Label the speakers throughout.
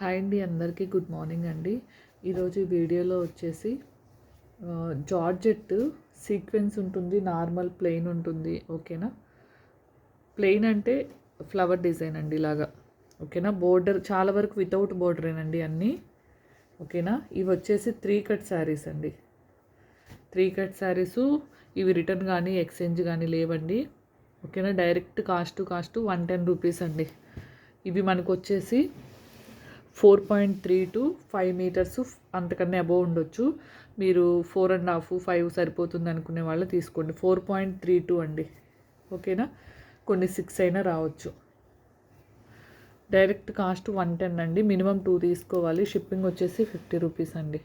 Speaker 1: Hi అండి అందరికీ good morning అండి. ఈరోజు వీడియోలో వచ్చేసి జార్జెట్ సీక్వెన్స్ ఉంటుంది నార్మల్ ప్లెయిన్ ఉంటుంది ఓకేనా? ప్లెయిన్ అంటే ఫ్లవర్ డిజైన్ అండి ఇలాగా ఓకేనా? బోర్డర్ చాలా వరకు వితౌట్ బోర్డరేనండి అన్నీ ఓకేనా? ఇవి వచ్చేసి త్రీ కట్ శారీస్ అండి. త్రీ కట్ శారీస్ ఇవి రిటర్న్ కానీ ఎక్స్చేంజ్ కానీ లేవండి ఓకేనా? Direct cost cost one ten rupees అండి. ఇవి మనకు వచ్చేసి four point three to five metres అంతకన్నా అబోవ్ ఉండొచ్చు. మీరు ఫోర్ అండ్ హాఫ్ ఫైవ్ సరిపోతుంది అనుకునే వాళ్ళు తీసుకోండి. ఫోర్ పాయింట్ త్రీ టూ అండి. ఓకేనా? కొన్ని సిక్స్ అయినా రావచ్చు. డైరెక్ట్ కాస్ట్ వన్ టెన్ అండి. మినిమం టూ తీసుకోవాలి. షిప్పింగ్ వచ్చేసి ఫిఫ్టీ రూపీస్ అండి.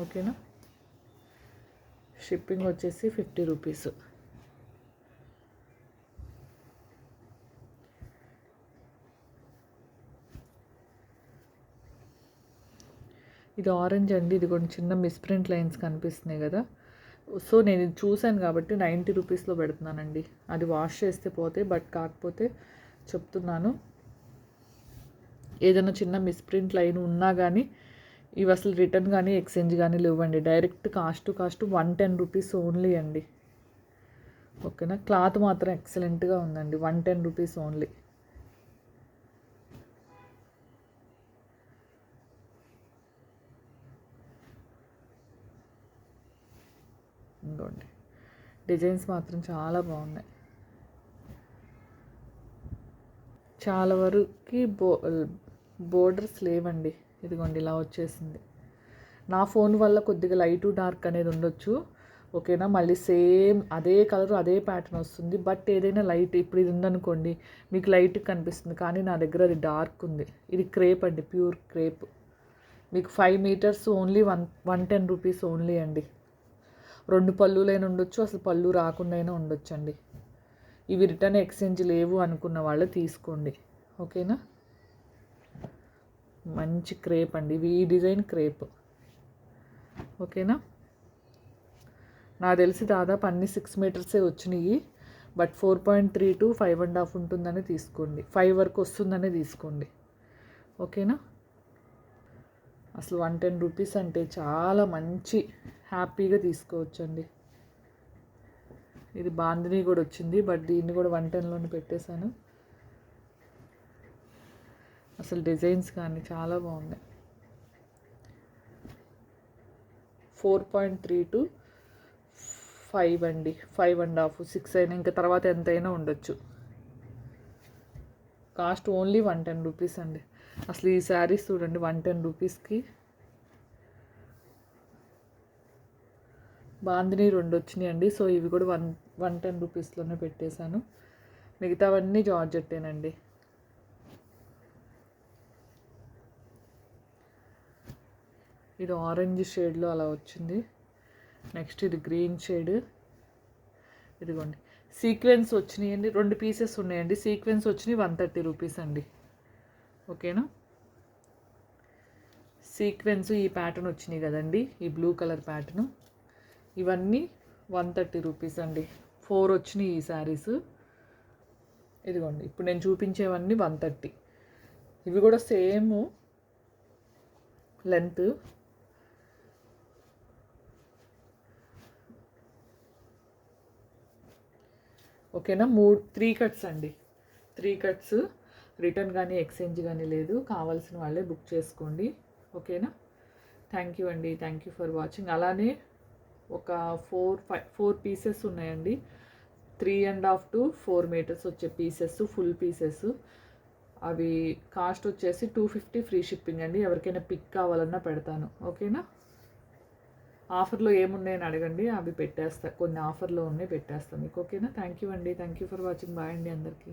Speaker 1: ఓకేనా? షిప్పింగ్ వచ్చేసి ఫిఫ్టీ రూపీస్. ఇది ఆరెంజ్ అండి. ఇది కొంచెం చిన్న మిస్ప్రింట్ లైన్స్ కనిపిస్తున్నాయి కదా. సో నేను ఇది చూశాను కాబట్టి నైంటీ రూపీస్లో పెడుతున్నానండి. అది వాష్ చేస్తే పోతే బట్ కాకపోతే చెప్తున్నాను. ఏదైనా చిన్న మిస్ప్రింట్ లైన్ ఉన్నా కానీ ఇవి అసలు రిటర్న్ కానీ ఎక్స్చేంజ్ కానీ లేవండి. Direct cost cost one ten rupees only అండి. ఓకేనా? క్లాత్ మాత్రం ఎక్సలెంట్గా ఉందండి. వన్ టెన్ రూపీస్ ఓన్లీ ఇంకోండి డిజైన్స్ మాత్రం చాలా బాగున్నాయి. చాలా వరకు బో బోర్డర్స్ లేవండి. ఇదిగోండి ఇలా వచ్చేసింది. నా ఫోన్ వల్ల కొద్దిగా లైట్ డార్క్ అనేది ఉండొచ్చు. ఓకేనా? మళ్ళీ సేమ్ అదే కలర్ అదే ప్యాటర్న్ వస్తుంది. బట్ ఏదైనా లైట్ ఇప్పుడు ఇది ఉందనుకోండి మీకు లైట్ కనిపిస్తుంది. కానీ నా దగ్గర అది డార్క్ ఉంది. ఇది క్రేప్ అండి. Pure crepe. మీకు five metres only one one ten rupees only అండి. రెండు పళ్ళులైనా ఉండొచ్చు అసలు పళ్ళు రాకుండా అయినా అండి ఇవి రిటర్న్ ఎక్స్చేంజ్ లేవు అనుకున్న వాళ్ళు తీసుకోండి. ఓకేనా? మంచి క్రేప్ అండి. ఇవి ఈ డిజైన్ క్రేప్. ఓకేనా? నాకు తెలిసి దాదాపు అన్ని సిక్స్ మీటర్సే వచ్చినాయి. But four point three to five and half ఉంటుందని తీసుకోండి. ఫైవ్ వరకు వస్తుందని తీసుకోండి. ఓకేనా? అసలు వన్ టెన్ రూపీస్ అంటే చాలా మంచి హ్యాపీగా తీసుకోవచ్చండి. ఇది బాందిని కూడా వచ్చింది బట్ దీన్ని కూడా వన్ టెన్లోనే పెట్టేశాను. అసలు డిజైన్స్ కానీ చాలా బాగున్నాయి. Four point three to five అండి. ఫైవ్ అండ్ హాఫ్ సిక్స్ అయినా ఇంకా తర్వాత ఎంతైనా ఉండొచ్చు. Cost only one ten rupees అండి. అసలు ఈ శారీస్ చూడండి వన్ టెన్ రూపీస్కి బాందిని రెండు వచ్చినాయి అండి సో ఇవి కూడా వన్ వన్ టెన్ రూపీస్లోనే పెట్టేశాను. మిగతావన్నీ జార్జెట్టేనండి. ఇది ఆరెంజ్ షేడ్లో అలా వచ్చింది. నెక్స్ట్ ఇది గ్రీన్ షేడ్. ఇదిగోండి. సీక్వెన్స్ వచ్చినాయండి. రెండు పీసెస్ ఉన్నాయండి. సీక్వెన్స్ వచ్చినాయి వన్ థర్టీ రూపీస్ అండి. ఓకేనా? సీక్వెన్స్ ఈ ప్యాటర్న్ వచ్చినాయి కదండి. ఈ బ్లూ కలర్ ప్యాటర్న్. ఇవన్నీ వన్ థర్టీ రూపీస్ అండి. ఫోర్ వచ్చినాయి ఈ శారీస్ ఇదిగోండి ఇప్పుడు నేను చూపించేవన్నీ వన్ థర్టీ. ఇవి కూడా సేమ్ లెంత్ ఓకేనా? మూడు త్రీ కట్స్ అండి. త్రీ కట్స్ రిటర్న్ కానీ ఎక్స్చేంజ్ కానీ లేదు. కావాల్సిన వాళ్ళే బుక్ చేసుకోండి. ఓకేనా? థ్యాంక్ యూ అండి. థ్యాంక్ యూ ఫర్ వాచింగ్ అలానే ఒక ఫోర్ ఫైవ్ ఫోర్ పీసెస్ ఉన్నాయండి. Three and half to four metres వచ్చే పీసెస్ ఫుల్ పీసెస్. అవి కాస్ట్ వచ్చేసి టూ ఫిఫ్టీ ఫ్రీ షిప్పింగ్ అండి. ఎవరికైనా పిక్ కావాలన్నా పెడతాను. ఓకేనా? ఆఫర్లో ఏమున్నాయని అడగండి. అవి పెట్టేస్తా కొన్ని ఆఫర్లో ఉన్నాయి పెట్టేస్తాను మీకు. ఓకేనా? థ్యాంక్ యూ అండి. Thank you for watching. Bye అండి అందరికీ.